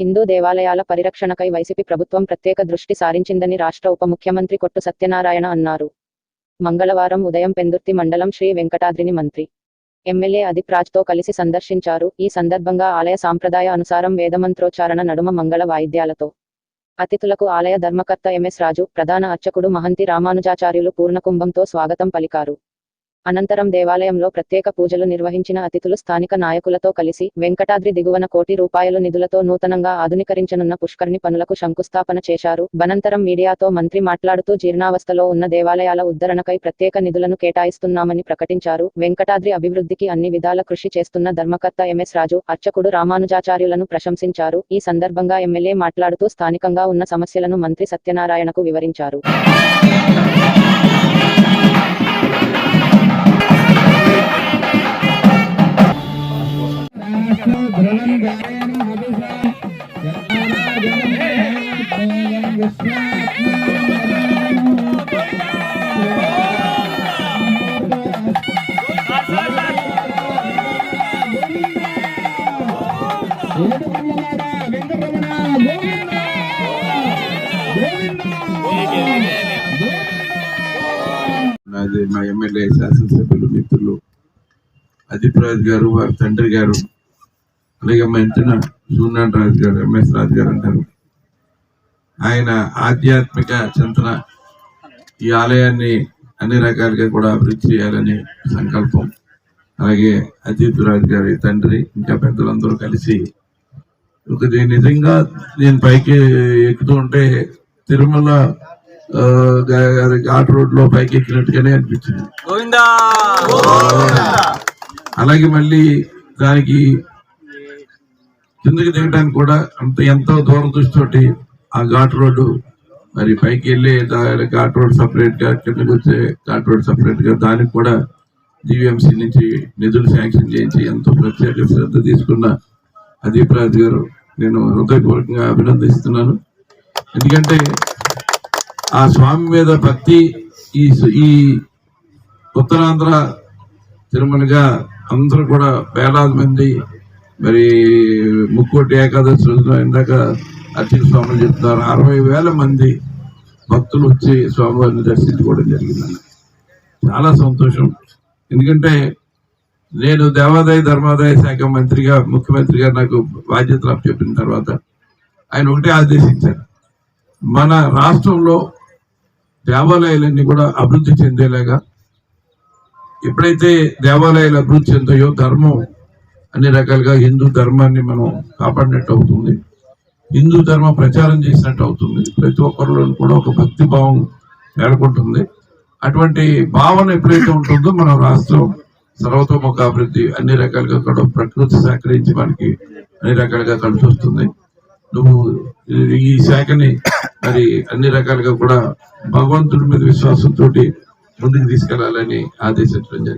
హిందూ దేవాలయాల పరిరక్షణకై వైసీపీ ప్రభుత్వం ప్రత్యేక దృష్టి సారించిందని రాష్ట్ర ఉప ముఖ్యమంత్రి కొట్టు సత్యనారాయణ అన్నారు. మంగళవారం ఉదయం పెందుర్తి మండలం శ్రీ వెంకటాద్రిని మంత్రి ఎమ్మెల్యే అదిప్రాజ్తో కలిసి సందర్శించారు. ఈ సందర్భంగా ఆలయ సాంప్రదాయ అనుసారం వేదమంత్రోచ్చారణ నడుమ మంగళ వాయిద్యాలతో అతిథులకు ఆలయ ధర్మకర్త ఎంఎస్ రాజు ప్రధాన అర్చకుడు మహంతి రామానుజాచార్యులు పూర్ణకుంభంతో స్వాగతం పలికారు. అనంతరం దేవాలయంలో ప్రత్యేక పూజలు నిర్వహించిన అతిథులు స్థానిక నాయకులతో కలిసి వెంకటాద్రి దిగువన కోటి రూపాయలు నిధులతో నూతనంగా ఆధునీకరించనున్న పుష్కరిణి పనులకు శంకుస్థాపన చేశారు. అనంతరం మీడియాతో మంత్రి మాట్లాడుతూ జీర్ణావస్థలో ఉన్న దేవాలయాల ఉద్ధరణకై ప్రత్యేక నిధులను కేటాయిస్తున్నామని ప్రకటించారు. వెంకటాద్రి అభివృద్ధికి అన్ని విధాల కృషి చేస్తున్న ధర్మకర్త ఎంఎస్ రాజు అర్చకుడు రామానుజాచార్యులను ప్రశంసించారు. ఈ సందర్భంగా ఎమ్మెల్యే మాట్లాడుతూ స్థానికంగా ఉన్న సమస్యలను మంత్రి సత్యనారాయణకు వివరించారు. నాది మా ఎమ్మెల్యే శాసనసభ్యులు మిత్రులు అజిత్ రాజు గారు వారి తండ్రి గారు అలాగే మా ఇంటిన సూర్యనారాయణ రాజు గారు ఎంఎస్ రాజు గారు అంటారు. ఆయన ఆధ్యాత్మిక చింతన ఈ ఆలయాన్ని అన్ని రకాలుగా కూడా అభివృద్ధి చేయాలని సంకల్పం. అలాగే అజిత్ రాజు గారి తండ్రి ఇంకా పెద్దలందరూ కలిసి ఒక నిజంగా నేను పైకి ఎక్కుతూ ఉంటే తిరుమల ఘాట్ రోడ్లో పైకి ఎక్కినట్టుగానే అనిపించింది. అలాగే మళ్ళీ దానికి కిందకి దిగడానికి కూడా అంత ఎంతో దూరం దృష్టితోటి ఆ ఘాట్ రోడ్డు మరి పైకి వెళ్ళి ఘాట్ రోడ్ సపరేట్గా కిందకి వచ్చే ఘాట్ రోడ్ సపరేట్గా దానికి కూడా జీవీఎంసీ నుంచి నిధులు శాంక్షన్ చేయించి ఎంతో ప్రత్యేక శ్రద్ధ తీసుకున్న అదీప్ గారు నేను హృదయపూర్వకంగా అభినందిస్తున్నాను. ఎందుకంటే ఆ స్వామి మీద భక్తి ఈ ఈ ఉత్తరాంధ్ర తిరుమలగా అందరూ కూడా వేలాది మంది మరి ముక్కోటి ఏకాదశి రోజున ఇందాక అర్చక స్వాములు చెప్తున్నారు అరవై వేల మంది భక్తులు వచ్చి స్వామివారిని దర్శించుకోవడం జరిగిందండి చాలా సంతోషం. ఎందుకంటే నేను దేవాదాయ ధర్మాదాయ శాఖ మంత్రిగా ముఖ్యమంత్రిగా నాకు బాధ్యతలు అప్పచెప్పిన తర్వాత ఆయన ఒకటే ఆదేశించారు. మన రాష్ట్రంలో దేవాలయాలన్నీ కూడా అభివృద్ధి చెందేలాగా ఎప్పుడైతే దేవాలయాలు అభివృద్ధి చెందాయో ధర్మం అన్ని రకాలుగా హిందూ ధర్మాన్ని మనం కాపాడినట్టు అవుతుంది. హిందూ ధర్మ ప్రచారం చేసినట్టు అవుతుంది. ప్రతి ఒక్కరిలో కూడా ఒక భక్తి భావం నెలకొంటుంది. అటువంటి భావన ఎప్పుడైతే ఉంటుందో మన రాష్ట్రం సర్వతోముఖ అభివృద్ధి అన్ని రకాలుగా కూడా ప్రకృతి సహకరించి మనకి అన్ని రకాలుగా కలిసి వస్తుంది నువ్వు ఈ- ఈ శాఖని మరి అన్ని రకాలుగా కూడా భగవంతుడి మీద విశ్వాసంతో ముందుకు తీసుకెళ్ళాలని ఆదేశించడం జరిగింది.